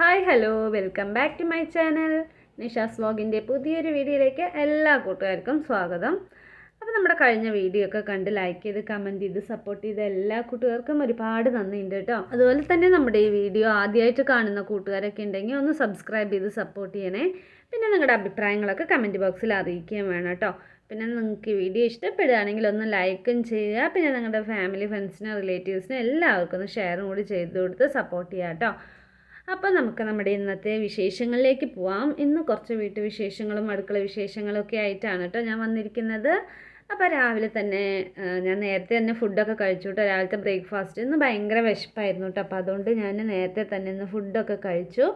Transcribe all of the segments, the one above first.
Hi hello welcome back to my channel Nisha's വ്ലോഗിന്റെ പുതിയൊരു വീഡിയോയിലേക്ക് എല്ലാ കൂട്ടുകാർക്കും സ്വാഗതം. അപ്പോൾ നമ്മുടെ കഴിഞ്ഞ വീഡിയോ ഒക്കെ കണ്ട് ലൈക്ക് ചെയ്ത് കമന്റ് ചെയ്ത് സപ്പോർട്ട് ചെയ്ത് എല്ലാ കൂട്ടുകാർക്കും ഒരുപാട് നന്ദിയുണ്ട് കേട്ടോ. അതുപോലെ തന്നെ നമ്മുടെ ഈ വീഡിയോ ആദ്യമായിട്ട് കാണുന്ന കൂട്ടുകാരൊക്കെ ഉണ്ടെങ്കിൽ ഒന്ന് സബ്സ്ക്രൈബ് ചെയ്ത് സപ്പോർട്ട് ചെയ്യണേ. പിന്നെ നിങ്ങളുടെ അഭിപ്രായങ്ങളൊക്കെ കമന്റ് ബോക്സിൽ അറിയിക്കുകയും വേണം കേട്ടോ. പിന്നെ നിങ്ങൾക്ക് ഈ വീഡിയോ ഇഷ്ടപ്പെടുകയാണെങ്കിൽ ഒന്ന് ലൈക്കും ചെയ്യുക. പിന്നെ നിങ്ങളുടെ ഫാമിലി ഫ്രണ്ട്സിനും റിലേറ്റീവ്സിനും എല്ലാവർക്കും ഒന്ന് ഷെയറും കൂടി ചെയ്ത് കൊടുത്ത് സപ്പോർട്ട് ചെയ്യുക കേട്ടോ. അപ്പോൾ നമുക്ക് നമ്മുടെ ഇന്നത്തെ വിശേഷങ്ങളിലേക്ക് പോവാം. ഇന്ന് കുറച്ച് വീട്ടു വിശേഷങ്ങളും അടുക്കള വിശേഷങ്ങളൊക്കെ ആയിട്ടാണ് കേട്ടോ ഞാൻ വന്നിരിക്കുന്നത്. അപ്പോൾ രാവിലെ തന്നെ ഞാൻ നേരത്തെ തന്നെ ഫുഡൊക്കെ കഴിച്ചു കേട്ടോ രാവിലത്തെ ബ്രേക്ക്ഫാസ്റ്റ് ഇന്ന് ഭയങ്കര വിശപ്പായിരുന്നു കേട്ടോ അപ്പോൾ അതുകൊണ്ട് ഞാൻ നേരത്തെ തന്നെ ഇന്ന് ഫുഡൊക്കെ കഴിച്ചു.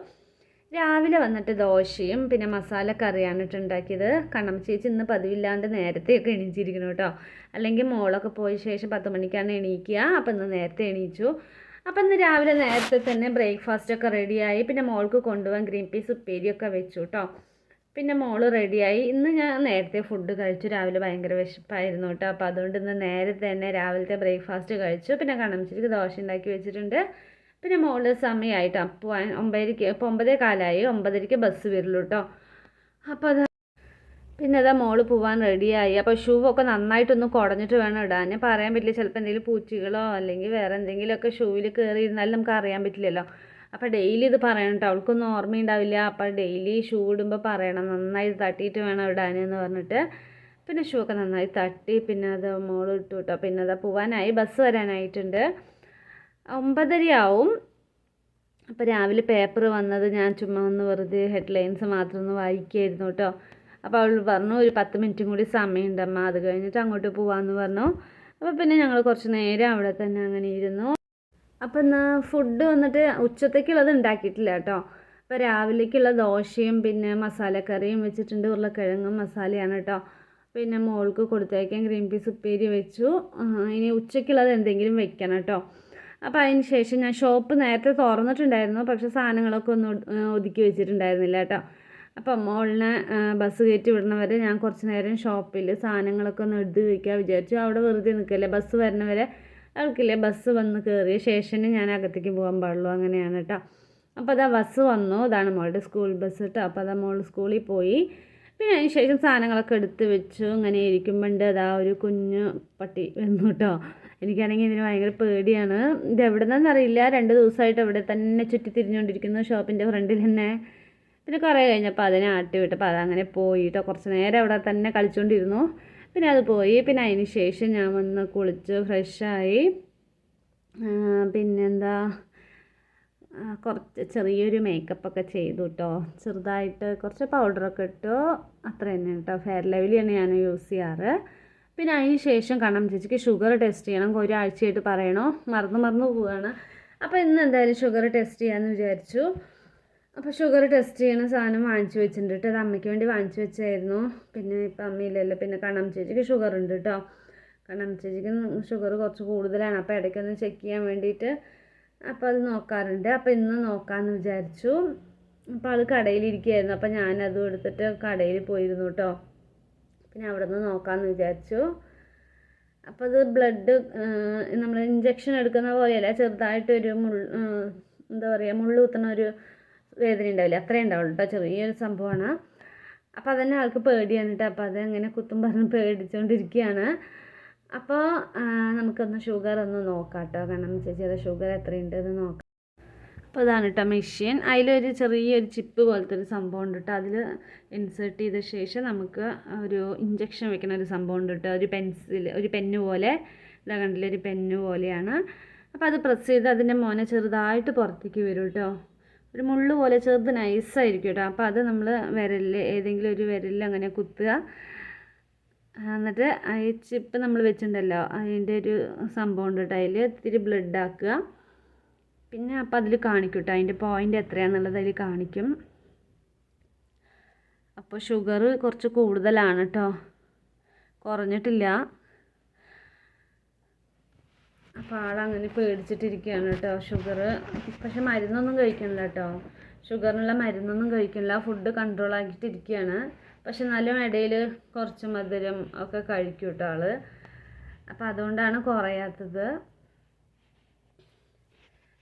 രാവിലെ വന്നിട്ട് ദോശയും പിന്നെ മസാല കറിയാണ് കേട്ടോ ഉണ്ടാക്കിയത്. കണ്ണം ചേച്ചി ഇന്ന് പതിവില്ലാണ്ട് നേരത്തെയൊക്കെ എണീച്ചിരിക്കുന്നു കേട്ടോ അല്ലെങ്കിൽ മോളൊക്കെ പോയ ശേഷം പത്ത് മണിക്കാണ് എണീക്കുക. അപ്പോൾ ഇന്ന് നേരത്തെ എണീച്ചു. അപ്പം ഇന്ന് രാവിലെ നേരത്തെ തന്നെ ബ്രേക്ക്ഫാസ്റ്റൊക്കെ റെഡിയായി പിന്നെ മോൾക്ക് കൊണ്ടുപോകാൻ ഗ്രീൻ പീസ് ഉപ്പേരിയൊക്കെ വെച്ചു കേട്ടോ പിന്നെ മോൾ റെഡിയായി ഇന്ന് ഞാൻ നേരത്തെ ഫുഡ് കഴിച്ചു. രാവിലെ ഭയങ്കര വിശപ്പായിരുന്നു കേട്ടോ അപ്പോൾ അതുകൊണ്ട് ഇന്ന് നേരത്തെ തന്നെ രാവിലത്തെ ബ്രേക്ക്ഫാസ്റ്റ് കഴിച്ചു. പിന്നെ കണംചിരിക്ക് ദോശ ഉണ്ടാക്കി വെച്ചിട്ടുണ്ട്. പിന്നെ മോൾ സമയമായിട്ട് അപ്പോൾ ഒമ്പതരയ്ക്ക് ഇപ്പോൾ ഒമ്പതേ കാലമായി ഒമ്പതരയ്ക്ക് ബസ് വരുള്ളൂ കേട്ടോ അപ്പോൾ അത് പിന്നെ അതാ മോൾ പോവാൻ റെഡിയായി അപ്പോൾ ഷൂ ഒക്കെ നന്നായിട്ടൊന്ന് കുടഞ്ഞിട്ട് വേണം ഇടാൻ. പറയാൻ പറ്റില്ല ചിലപ്പോൾ എന്തെങ്കിലും പൂച്ചകളോ അല്ലെങ്കിൽ വേറെ എന്തെങ്കിലുമൊക്കെ ഷൂവിൽ കയറി ഇരുന്നാലും നമുക്ക് അറിയാൻ പറ്റില്ലല്ലോ. അപ്പോൾ ഡെയിലി ഇത് പറയണം കേട്ടോ. അവൾക്കൊന്നും ഓർമ്മയുണ്ടാവില്ല. അപ്പോൾ ഡെയിലി ഷൂ ഇടുമ്പോൾ പറയണം നന്നായി തട്ടിയിട്ട് വേണം ഇടാൻ എന്ന് പറഞ്ഞിട്ട്. പിന്നെ ഷൂ ഒക്കെ നന്നായി തട്ടി പിന്നെ അത് മോൾ ഇട്ടു കേട്ടോ. പിന്നെ അതാ പോവാനായി ബസ് വരാനായിട്ടുണ്ട്. ഒമ്പതരയാവും. അപ്പോൾ രാവിലെ പേപ്പർ വന്നത് ഞാൻ ചുമ്മാ ഒന്ന് വെറുതെ ഹെഡ്ലൈൻസ് മാത്രം ഒന്ന് വായിക്കുകയായിരുന്നു കേട്ടോ. അപ്പോൾ അവൾ പറഞ്ഞു ഒരു പത്ത് മിനിറ്റും കൂടി സമയമുണ്ടമ്മ അത് കഴിഞ്ഞിട്ട് അങ്ങോട്ട് പോവാമെന്ന് പറഞ്ഞു. അപ്പോൾ പിന്നെ ഞങ്ങൾ കുറച്ച് നേരം അവിടെ തന്നെ അങ്ങനെ ഇരുന്നു. അപ്പോൾ എന്നാൽ ഫുഡ് വന്നിട്ട് ഉച്ചത്തേക്കുള്ളത് ഉണ്ടാക്കിയിട്ടില്ല കേട്ടോ. അപ്പോൾ രാവിലേക്കുള്ള ദോശയും പിന്നെ മസാലക്കറിയും വെച്ചിട്ടുണ്ട് ഉരുളക്കിഴങ്ങും മസാലയാണ് കേട്ടോ. പിന്നെ മോൾക്ക് കൊടുത്തേക്കാൻ ഗ്രീൻ പീസ് ഉപ്പേരി വെച്ചു. ഇനി ഉച്ചയ്ക്കുള്ളത് എന്തെങ്കിലും വെക്കണം കേട്ടോ. അപ്പോൾ അതിന് ശേഷം ഞാൻ ഷോപ്പ് നേരത്തെ തുറന്നിട്ടുണ്ടായിരുന്നു പക്ഷേ സാധനങ്ങളൊക്കെ ഒന്ന് ഒതുക്കി വെച്ചിട്ടുണ്ടായിരുന്നില്ല കേട്ടോ. അപ്പം മോളിനെ ബസ് കയറ്റി വിടണവരെ ഞാൻ കുറച്ച് നേരം ഷോപ്പിൽ സാധനങ്ങളൊക്കെ ഒന്ന് എടുത്ത് വയ്ക്കാൻ വിചാരിച്ചു. അവിടെ വെറുതെ നിൽക്കല്ലേ ബസ് വരണവരെ അവൾക്കില്ലേ ബസ് വന്ന് കയറിയ ശേഷമേ ഞാൻ അകത്തേക്ക് പോകാൻ പാടുള്ളൂ. അങ്ങനെയാണ് കേട്ടോ അപ്പോൾ അതാ ബസ് വന്നു. അതാണ് മോളുടെ സ്കൂൾ ബസ് കേട്ടോ അപ്പോൾ അതാ മോൾ സ്കൂളിൽ പോയി. പിന്നെ അതിന് ശേഷം സാധനങ്ങളൊക്കെ എടുത്ത് വെച്ചു. ഇങ്ങനെ ഇരിക്കുമ്പോണ്ട് അതാ ഒരു കുഞ്ഞു പട്ടി വന്നു കേട്ടോ എനിക്കാണെങ്കിൽ ഇതിന് ഭയങ്കര പേടിയാണ്. ഇത് എവിടെ നിന്നറിയില്ല രണ്ട് ദിവസമായിട്ട് ഇവിടെ തന്നെ ചുറ്റി തിരിഞ്ഞുകൊണ്ടിരിക്കുന്നു ഷോപ്പിന്റെ ഫ്രണ്ടിൽ തന്നെ. പിന്നെ കുറേ കഴിഞ്ഞപ്പോൾ അതിനെ ആട്ടി വിട്ടപ്പോൾ അതങ്ങനെ പോയി കേട്ടോ കുറച്ച് നേരം അവിടെ തന്നെ കളിച്ചുകൊണ്ടിരുന്നു പിന്നെ അത് പോയി. പിന്നെ അതിന് ശേഷം ഞാൻ വന്ന് കുളിച്ച് ഫ്രഷായി പിന്നെന്താ? കുറച്ച് ചെറിയൊരു മേക്കപ്പൊക്കെ ചെയ്തു കേട്ടോ ചെറുതായിട്ട് കുറച്ച് പൗഡറൊക്കെ ഇട്ടു. അത്ര തന്നെ കേട്ടോ ഫെയർ ലെവലിയാണ് ഞാൻ യൂസ് ചെയ്യാറ്. പിന്നെ അതിന് ശേഷം കണ്ണം ചേച്ചിക്ക് ഷുഗർ ടെസ്റ്റ് ചെയ്യണം. ഒരാഴ്ചയായിട്ട് പറയണോ? മറന്നു മറന്നു പോവുകയാണ് അപ്പോൾ ഇന്ന് എന്തായാലും ഷുഗർ ടെസ്റ്റ് ചെയ്യാമെന്ന് വിചാരിച്ചു. അപ്പോൾ ഷുഗർ ടെസ്റ്റ് ചെയ്യണ സാധനം വാങ്ങിച്ചു വെച്ചിട്ടുണ്ട് അത് അമ്മയ്ക്ക് വേണ്ടി വാങ്ങിച്ചു വെച്ചായിരുന്നു പിന്നെ ഇപ്പം അമ്മയില്ലല്ലോ. പിന്നെ കണ്ണം ചേച്ചിക്ക് ഷുഗർ ഉണ്ട് കേട്ടോ കണ്ണം ചേച്ചിക്ക് ഷുഗർ കുറച്ച് കൂടുതലാണ്. അപ്പോൾ ഇടയ്ക്കൊന്ന് ചെക്ക് ചെയ്യാൻ വേണ്ടിയിട്ട് അപ്പോൾ അത് നോക്കാറുണ്ട്. അപ്പോൾ ഇന്ന് നോക്കാമെന്ന് വിചാരിച്ചു. അപ്പോൾ അത് കടയിലിരിക്കുകയായിരുന്നു. അപ്പോൾ ഞാനതും എടുത്തിട്ട് കടയിൽ പോയിരുന്നു കേട്ടോ പിന്നെ അവിടെ നിന്ന് നോക്കാമെന്ന് വിചാരിച്ചു. അപ്പോൾ അത് ബ്ലഡ് നമ്മൾ ഇഞ്ചക്ഷൻ എടുക്കുന്ന പോലെയല്ല. ചെറുതായിട്ടൊരു മുൾ എന്താ പറയുക മുള്ള് ഒരു വേദന ഉണ്ടാവില്ല. അത്രേ ഉണ്ടാവുള്ളൂ കേട്ടോ ചെറിയൊരു സംഭവമാണ് അപ്പോൾ അതന്നെ ആൾക്ക് പേടിയാണ് കേട്ടോ അപ്പോൾ അത് അങ്ങനെ കുത്തും പറഞ്ഞ് പേടിച്ചുകൊണ്ടിരിക്കുകയാണ് അപ്പോൾ നമുക്കൊന്ന് ഷുഗർ ഒന്ന് നോക്കാം കേട്ടോ കാരണം ചേച്ചിയുടെ ഷുഗർ എത്രയുണ്ട് എന്ന് നോക്കാം. അപ്പോൾ അതാണ് കേട്ടോ മെഷീൻ. അതിലൊരു ചെറിയൊരു ചിപ്പ് പോലത്തെ ഒരു സംഭവം ഉണ്ട് കേട്ടോ അതിൽ ഇൻസേർട്ട് ചെയ്ത ശേഷം നമുക്ക് ഒരു ഇഞ്ചക്ഷൻ വെക്കുന്ന ഒരു സംഭവം ഉണ്ട് കേട്ടോ ഒരു പെൻസിൽ ഒരു പെന്ന് പോലെ. ഇതാ കണ്ടില്ല? ഒരു പെന്ന് പോലെയാണ്. അപ്പോൾ അത് പ്രസ് ചെയ്ത് അതിന്റെ മോനെ ചെറുതായിട്ട് പുറത്തേക്ക് വരും കേട്ടോ ഒരു മുള്ള് പോലെ ചെറുത് നൈസായിരിക്കും കേട്ടോ. അപ്പോൾ അത് നമ്മൾ വിരലിൽ ഏതെങ്കിലും ഒരു വിരലിൽ അങ്ങനെ കുത്തുക. എന്നിട്ട് ഈ ചിപ്പ് നമ്മൾ വെച്ചിട്ടുണ്ടല്ലോ അതിന്റെ ഒരു സംഭവം ഉണ്ട് കേട്ടോ. അതിൽ ഇത്തിരി ബ്ലഡ് ആക്കുക. പിന്നെ അപ്പോൾ അതിൽ കാണിക്കും കേട്ടോ. അതിന്റെ പോയിന്റ് എത്രയാണെന്നുള്ളത് അതിൽ കാണിക്കും. അപ്പോൾ ഷുഗർ കുറച്ച് കൂടുതലാണ് കേട്ടോ. കുറഞ്ഞിട്ടില്ല. അപ്പോൾ ആളങ്ങനെ പേടിച്ചിട്ടിരിക്കുകയാണ് കേട്ടോ ഷുഗർ പക്ഷെ മരുന്നൊന്നും കഴിക്കണില്ല കേട്ടോ. ഷുഗറിനുള്ള മരുന്നൊന്നും കഴിക്കണില്ല. ഫുഡ് കൺട്രോൾ ആക്കിയിട്ടിരിക്കുകയാണ്. പക്ഷെ എന്നാലും ഇടയിൽ കുറച്ച് മധുരം ഒക്കെ കഴിക്കും കേട്ടോ ആൾ. അപ്പോൾ അതുകൊണ്ടാണ് കുറയാത്തത്.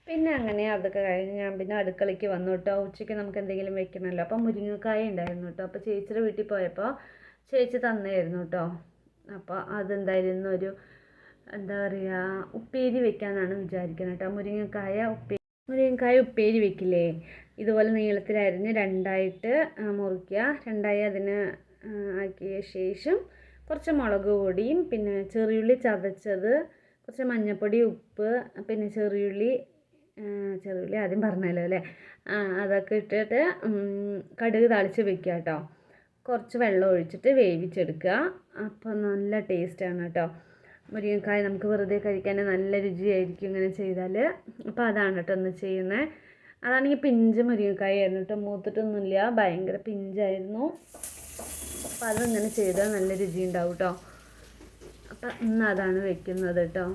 പിന്നെ അങ്ങനെ അതൊക്കെ കഴിഞ്ഞ് ഞാൻ പിന്നെ അടുക്കളയ്ക്ക് വന്നു കേട്ടോ. ഉച്ചയ്ക്ക് നമുക്ക് എന്തെങ്കിലും വെക്കണമല്ലോ. അപ്പോൾ മുരിങ്ങക്കായ ഉണ്ടായിരുന്നു കേട്ടോ. അപ്പോൾ ചേച്ചിയുടെ വീട്ടിൽ പോയപ്പോൾ ചേച്ചി തന്നായിരുന്നു കേട്ടോ. അപ്പോൾ അതെന്തായിരുന്നു ഒരു എന്താ പറയുക ഉപ്പേരി വെക്കാനാണ് വിചാരിക്കുന്നത് കേട്ടോ മുരിങ്ങക്കായ ഉപ്പേരി മുരിങ്ങക്കായ ഉപ്പേരി വെക്കില്ലേ? ഇതുപോലെ നീളത്തിലരിഞ്ഞ് രണ്ടായിട്ട് മുറിക്കുക. രണ്ടായി അതിന് ആക്കിയ ശേഷം കുറച്ച് മുളക് പൊടിയും പിന്നെ ചെറിയുള്ളി ചതച്ചത് കുറച്ച് മഞ്ഞൾപ്പൊടി ഉപ്പ് പിന്നെ ചെറിയുള്ളി ചെറിയുള്ളി ആദ്യം പറഞ്ഞല്ലോ അല്ലേ? അതൊക്കെ ഇട്ടിട്ട് കടുക് താളിച്ച് വെക്കുക കേട്ടോ കുറച്ച് വെള്ളം ഒഴിച്ചിട്ട് വേവിച്ചെടുക്കുക. അപ്പോൾ നല്ല ടേസ്റ്റാണ് കേട്ടോ മുരിങ്ങക്കായ നമുക്ക് വെറുതെ കഴിക്കാൻ നല്ല രുചിയായിരിക്കും ഇങ്ങനെ ചെയ്താൽ അപ്പോൾ അതാണ് കേട്ടോ ഒന്ന് ചെയ്യുന്നത് അതാണെങ്കിൽ പിഞ്ച് മുരിങ്ങക്കായ ആയിരുന്നു കേട്ടോ. മൂത്തിട്ടൊന്നുമില്ല. ഭയങ്കര പിഞ്ചായിരുന്നു. അപ്പോൾ അതിങ്ങനെ ചെയ്താൽ നല്ല രുചി ഉണ്ടാവും കേട്ടോ. അപ്പം ഇന്ന് അതാണ് വെക്കുന്നത് കേട്ടോ.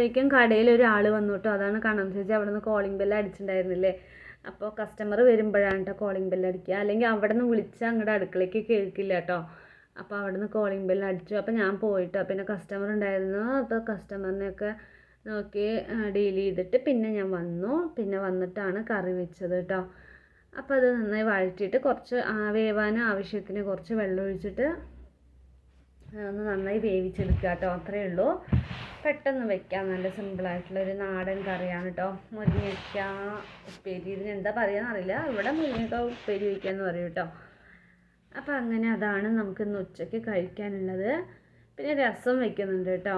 അപ്പോഴേക്കും കടയിൽ ഒരാൾ വന്നു കേട്ടോ. അതാണ് കാണാൻ ചേച്ചി അവിടെ നിന്ന് കോളിംഗ് ബെല്ല് അടിച്ചിട്ടുണ്ടായിരുന്നില്ലേ? അപ്പോൾ കസ്റ്റമർ വരുമ്പോഴാണ് കേട്ടോ കോളിംഗ് ബെല്ല് അടിക്കുക. അല്ലെങ്കിൽ അവിടെ നിന്ന് വിളിച്ചാൽ അങ്ങോട്ട് അടുക്കളയ്ക്ക് കേൾക്കില്ല കേട്ടോ. അപ്പോൾ അവിടെ നിന്ന് കോളിംഗ് ബെല്ല് അടിച്ചു. അപ്പോൾ ഞാൻ പോയിട്ടോ പിന്നെ കസ്റ്റമർ ഉണ്ടായിരുന്നു. അപ്പോൾ കസ്റ്റമറിനെയൊക്കെ നോക്കി ഡീൽ ചെയ്തിട്ട് പിന്നെ ഞാൻ വന്നു. പിന്നെ വന്നിട്ടാണ് കറി വെച്ചത് കേട്ടോ. അപ്പോൾ അത് നന്നായി വഴറ്റിയിട്ട് കുറച്ച് വേവാനും ആവശ്യത്തിന് കുറച്ച് വെള്ളം ഒഴിച്ചിട്ട് ഒന്ന് നന്നായി വേവിച്ചെടുക്കുക കേട്ടോ അത്രയേ ഉള്ളൂ. പെട്ടെന്ന് വെക്കാം. നല്ല സിമ്പിളായിട്ടുള്ളൊരു നാടൻ കറിയാണ് കേട്ടോ മുരിങ്ങയ്ക്ക ഉപ്പേരി. ഇതിന് എന്താ അറിയില്ല. ഇവിടെ മുരിങ്ങയ്ക്ക ഉപ്പേരി വയ്ക്കാന്ന് പറയും കേട്ടോ അപ്പോൾ അങ്ങനെ അതാണ് നമുക്ക് ഇന്ന് ഉച്ചയ്ക്ക് കഴിക്കാനുള്ളത്. പിന്നെ രസം വെക്കുന്നുണ്ട് കേട്ടോ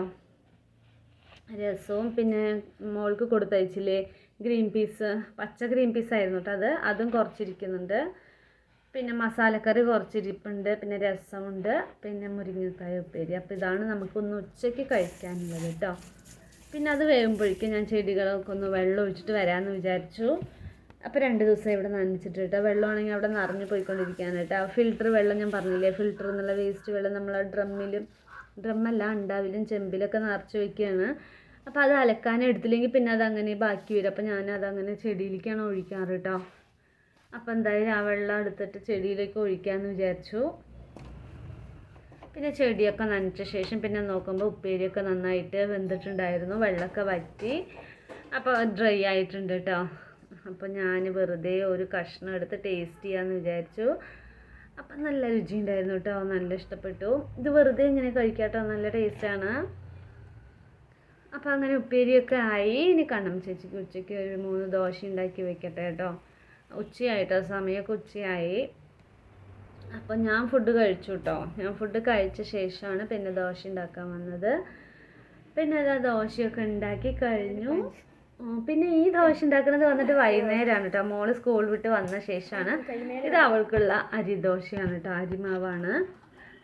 രസവും പിന്നെ മോൾക്ക് കൊടുത്തയച്ചില്ലേ ഗ്രീൻ പീസ് പച്ച ഗ്രീൻ പീസ് ആയിരുന്നു കേട്ടോ അത്. അതും കുറച്ചിരിക്കുന്നുണ്ട്. പിന്നെ മസാലക്കറി കുറച്ചിരിപ്പുണ്ട് പിന്നെ രസമുണ്ട് പിന്നെ മുരിങ്ങക്കായ ഉപ്പേരി. അപ്പോൾ ഇതാണ് നമുക്കൊന്ന് ഉച്ചയ്ക്ക് കഴിക്കാനുള്ളത് കേട്ടോ. പിന്നെ അത് വേകുമ്പോഴേക്കും ഞാൻ ചെടികളൊക്കെ ഒന്ന് വെള്ളം ഒഴിച്ചിട്ട് വരാമെന്ന് വിചാരിച്ചു. അപ്പോൾ രണ്ട് ദിവസം ഇവിടെ നനച്ചിട്ട് കേട്ടോ. വെള്ളമാണെങ്കിൽ അവിടെ നിറഞ്ഞു പോയിക്കൊണ്ടിരിക്കുകയാണ് കേട്ടോ. ഫിൽറ്റർ വെള്ളം ഞാൻ പറഞ്ഞില്ലേ ഫിൽറ്റർ എന്നുള്ള വേസ്റ്റ് വെള്ളം നമ്മൾ ഡ്രമ്മിലും ഡ്രമ്മല്ല ഉണ്ടാവിലും ചെമ്പിലൊക്കെ നിറച്ച് വയ്ക്കുകയാണ് അപ്പോൾ അത് അലക്കാൻ എടുത്തില്ലെങ്കിൽ പിന്നെ അതങ്ങനെ ബാക്കി വരും. അപ്പോൾ ഞാൻ അതങ്ങനെ ചെടിയിലേക്കാണ് ഒഴിക്കാറ് കേട്ടോ. അപ്പോൾ എന്തായാലും ആ വെള്ളം എടുത്തിട്ട് ചെടിയിലേക്ക് ഒഴിക്കാമെന്ന് വിചാരിച്ചു. പിന്നെ ചെടിയൊക്കെ നനച്ച ശേഷം പിന്നെ നോക്കുമ്പോൾ ഉപ്പേരിയൊക്കെ നന്നായിട്ട് വെന്തിട്ടുണ്ടായിരുന്നു വെള്ളമൊക്കെ വറ്റി. അപ്പോൾ ഡ്രൈ ആയിട്ടുണ്ട് കേട്ടോ അപ്പോൾ ഞാൻ വെറുതെ ഒരു കഷ്ണം എടുത്ത് ടേസ്റ്റ് ചെയ്യാമെന്ന് വിചാരിച്ചു. അപ്പം നല്ല രുചി ഉണ്ടായിരുന്നു കേട്ടോ നല്ല ഇഷ്ടപ്പെട്ടു. ഇത് വെറുതെ ഇങ്ങനെ കഴിക്കാട്ടോ നല്ല ടേസ്റ്റാണ് അപ്പോൾ അങ്ങനെ ഉപ്പേരിയൊക്കെ ആയി. ഇനി കണ്ണം ചേച്ചിക്ക് ഉച്ചയ്ക്ക് ഒരു മൂന്ന് ദോശ ഉണ്ടാക്കി വെക്കട്ടെ കേട്ടോ ഉച്ചയായിട്ടോ സമയമൊക്കെ ഉച്ചയായി. അപ്പം ഞാൻ ഫുഡ് കഴിച്ചു കേട്ടോ ഞാൻ ഫുഡ് കഴിച്ച ശേഷമാണ് പിന്നെ ദോശ ഉണ്ടാക്കാൻ വന്നത്. പിന്നെ അതാ ദോശയൊക്കെ ഉണ്ടാക്കി കഴിഞ്ഞു. പിന്നെ ഈ ദോശ ഉണ്ടാക്കുന്നത് വന്നിട്ട് വൈകുന്നേരമാണ് കേട്ടോ മോൾ സ്കൂൾ വിട്ട് വന്ന ശേഷമാണ്. ഇത് അവൾക്കുള്ള അരി അരിദോശയാണ് കേട്ടോ അരിമാവാണ്.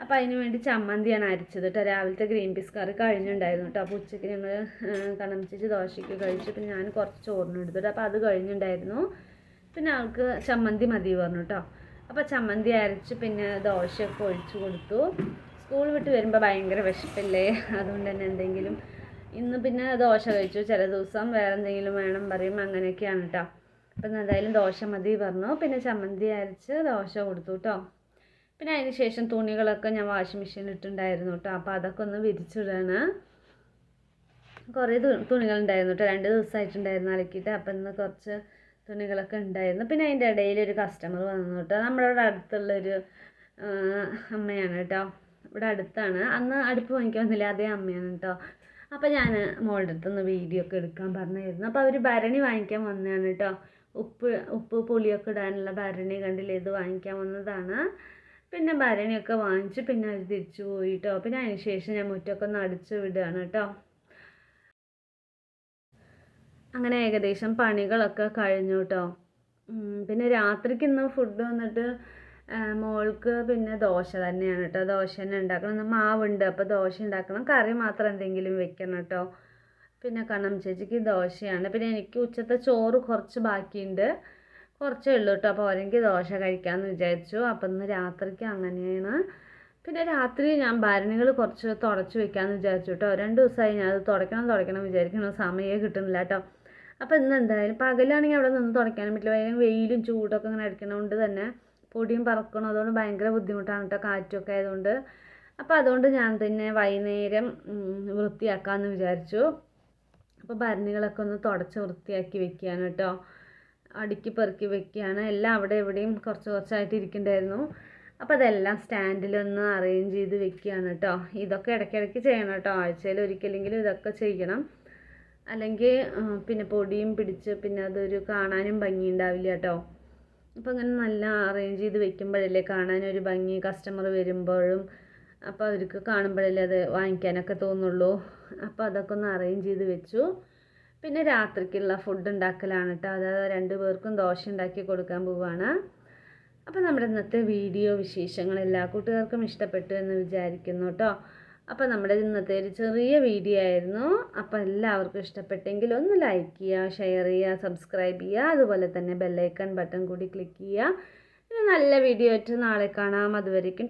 അപ്പോൾ അതിന് വേണ്ടി ചമ്മന്തിയാണ് അരച്ചത് കേട്ടോ രാവിലത്തെ ഗ്രീൻ പീസ് കറി കഴിഞ്ഞിട്ടുണ്ടായിരുന്നു കേട്ടോ അപ്പോൾ ഉച്ചയ്ക്ക് ഞങ്ങൾ കണമിച്ചിട്ട് ദോശയ്ക്ക് കഴിച്ചു. പിന്നെ ഞാൻ കുറച്ച് ചോറിന് എടുത്തിട്ട് അപ്പോൾ അത് കഴിഞ്ഞിട്ടുണ്ടായിരുന്നു. പിന്നെ അവൾക്ക് ചമ്മന്തി മതി പറഞ്ഞു കേട്ടോ അപ്പോൾ ചമ്മന്തി അരച്ച് പിന്നെ ദോശയൊക്കെ ഒഴിച്ചു കൊടുത്തു. സ്കൂൾ വിട്ട് വരുമ്പോൾ ഭയങ്കര വിശപ്പില്ലേ? അതുകൊണ്ട് തന്നെ എന്തെങ്കിലും ഇന്ന് പിന്നെ ദോശ കഴിച്ചു. ചില ദിവസം വേറെ എന്തെങ്കിലും വേണം പറയും. അങ്ങനെയൊക്കെയാണ് കേട്ടോ അപ്പം എന്തായാലും ദോശ മതി പറഞ്ഞു. പിന്നെ ചമ്മന്തി അരച്ച് ദോശ കൊടുത്തു കേട്ടോ പിന്നെ അതിന് ശേഷം തുണികളൊക്കെ ഞാൻ വാഷിംഗ് മെഷീനിൽ ഇട്ടുണ്ടായിരുന്നു കേട്ടോ അപ്പോൾ അതൊക്കെ ഒന്ന് വിരിച്ചിടാണ്. കുറേ തുണികളുണ്ടായിരുന്നു കേട്ടോ രണ്ട് ദിവസമായിട്ടുണ്ടായിരുന്നു അലക്കിയിട്ട്. അപ്പം ഇന്ന് കുറച്ച് തുണികളൊക്കെ ഉണ്ടായിരുന്നു. പിന്നെ അതിന്റെ ഇടയിൽ ഒരു കസ്റ്റമർ വന്നു കേട്ടോ. നമ്മുടെ ഇവിടെ അടുത്തുള്ളൊരു അമ്മയാണ് കേട്ടോ. ഇവിടെ അടുത്താണ്. അന്ന് അടുപ്പ് വാങ്ങിക്കാൻ വന്നില്ല. അതേ അമ്മയാണ് കേട്ടോ. അപ്പോൾ ഞാൻ മോളുടെ അടുത്തൊന്ന് വീഡിയോ ഒക്കെ എടുക്കാൻ പറഞ്ഞായിരുന്നു. അപ്പോൾ അവർ ഭരണി വാങ്ങിക്കാൻ വന്നതാണ് കേട്ടോ. ഉപ്പ് ഉപ്പ് പുളിയൊക്കെ ഇടാനുള്ള ഭരണി കണ്ടില്ലേ? ഇത് വാങ്ങിക്കാൻ വന്നതാണ്. പിന്നെ ഭരണിയൊക്കെ വാങ്ങിച്ച് പിന്നെ അവർ തിരിച്ചു പോയി കേട്ടോ. പിന്നെ അതിന് ശേഷം ഞാൻ മുറ്റമൊക്കെ ഒന്ന് അടിച്ച് വിടുകയാണ് കേട്ടോ. അങ്ങനെ ഏകദേശം പണികളൊക്കെ കഴിഞ്ഞു കേട്ടോ പിന്നെ രാത്രിക്ക് ഇന്ന് ഫുഡ് വന്നിട്ട് മോൾക്ക് പിന്നെ ദോശ തന്നെയാണ് കേട്ടോ ദോശ തന്നെ ഉണ്ടാക്കണം. മാവുണ്ട്. അപ്പോൾ ദോശ ഉണ്ടാക്കണം. കറി മാത്രം എന്തെങ്കിലും വെക്കണം കേട്ടോ പിന്നെ കണ്ണം ചേച്ചിക്ക് ദോശയാണ്. പിന്നെ എനിക്ക് ഉച്ചത്തെ ചോറ് കുറച്ച് ബാക്കിയുണ്ട്. കുറച്ചേ ഉള്ളൂ കേട്ടോ അപ്പോൾ അവരെങ്കിൽ ദോശ കഴിക്കാമെന്ന് വിചാരിച്ചു. അപ്പം ഇന്ന് രാത്രിക്ക് അങ്ങനെയാണ്. പിന്നെ രാത്രി ഞാൻ ഭരണികൾ കുറച്ച് തുടച്ച് വെക്കാമെന്ന് വിചാരിച്ചു കേട്ടോ രണ്ട് ദിവസമായി ഞാൻ അത് തുടയ്ക്കണം തുടയ്ക്കണം വിചാരിക്കണം സമയമേ കിട്ടുന്നില്ല കേട്ടോ അപ്പോൾ ഇന്ന് എന്തായാലും പകലാണെങ്കിൽ അവിടെ നിന്ന് തുടയ്ക്കാനും പറ്റില്ല. ഭയങ്കര വെയിലും ചൂടൊക്കെ ഇങ്ങനെ അടിക്കണതുകൊണ്ട് തന്നെ പൊടിയും പറക്കണം അതുകൊണ്ട് ഭയങ്കര ബുദ്ധിമുട്ടാണ് കേട്ടോ കാറ്റൊക്കെ ആയതുകൊണ്ട്. അപ്പോൾ അതുകൊണ്ട് ഞാൻ തന്നെ വൈകുന്നേരം വൃത്തിയാക്കാമെന്ന് വിചാരിച്ചു. അപ്പോൾ ഭരണികളൊക്കെ ഒന്ന് തുടച്ച് വൃത്തിയാക്കി വെക്കുകയാണ് കേട്ടോ അടുക്കി പെറുക്കി വെക്കുകയാണ് എല്ലാം അവിടെ എവിടെയും കുറച്ച് കുറച്ചായിട്ട് ഇരിക്കണ്ടായിരുന്നു. അപ്പോൾ അതെല്ലാം സ്റ്റാൻഡിലൊന്ന് അറേഞ്ച് ചെയ്ത് വെക്കുകയാണ് കേട്ടോ ഇതൊക്കെ ഇടയ്ക്കിടയ്ക്ക് ചെയ്യണം കേട്ടോ ആഴ്ചയിൽ ഒരിക്കലെങ്കിലും ഇതൊക്കെ ചെയ്യണം. അല്ലെങ്കിൽ പിന്നെ പൊടിയും പിടിച്ച് പിന്നെ അതൊരു കാണാനും ഭംഗി ഉണ്ടാവില്ല കേട്ടോ അപ്പോൾ അങ്ങനെ നല്ല അറേഞ്ച് ചെയ്ത് വെക്കുമ്പോഴല്ലേ കാണാനൊരു ഭംഗി കസ്റ്റമർ വരുമ്പോഴും അപ്പോൾ അവർക്ക് കാണുമ്പോഴല്ലേ അത് വാങ്ങിക്കാനൊക്കെ തോന്നുള്ളൂ. അപ്പോൾ അതൊക്കെ ഒന്ന് അറേഞ്ച് ചെയ്ത് വെച്ചു. പിന്നെ രാത്രിക്കുള്ള ഫുഡ് ഉണ്ടാക്കലാണ് കേട്ടോ അതായത് രണ്ട് പേർക്കും ദോശ ഉണ്ടാക്കി കൊടുക്കാൻ പോവുകയാണ് അപ്പോൾ നമ്മുടെ ഇന്നത്തെ വീഡിയോ വിശേഷങ്ങൾ എല്ലാ കൂട്ടുകാർക്കും ഇഷ്ടപ്പെട്ടു എന്ന് വിചാരിക്കുന്നു കേട്ടോ അപ്പോൾ നമ്മുടെ ഇന്നത്തെ ഒരു ചെറിയ വീഡിയോ ആയിരുന്നു. അപ്പോൾ എല്ലാവർക്കും ഇഷ്ടപ്പെട്ടെങ്കിൽ ഒന്ന് ലൈക്ക് ചെയ്യുക ഷെയർ ചെയ്യുക സബ്സ്ക്രൈബ് ചെയ്യുക അതുപോലെ തന്നെ ബെല്ലൈക്കൺ ബട്ടൺ കൂടി ക്ലിക്ക് ചെയ്യുക. പിന്നെ നല്ല വീഡിയോ ആയിട്ട് നാളെ കാണാം. അതുവരേക്കും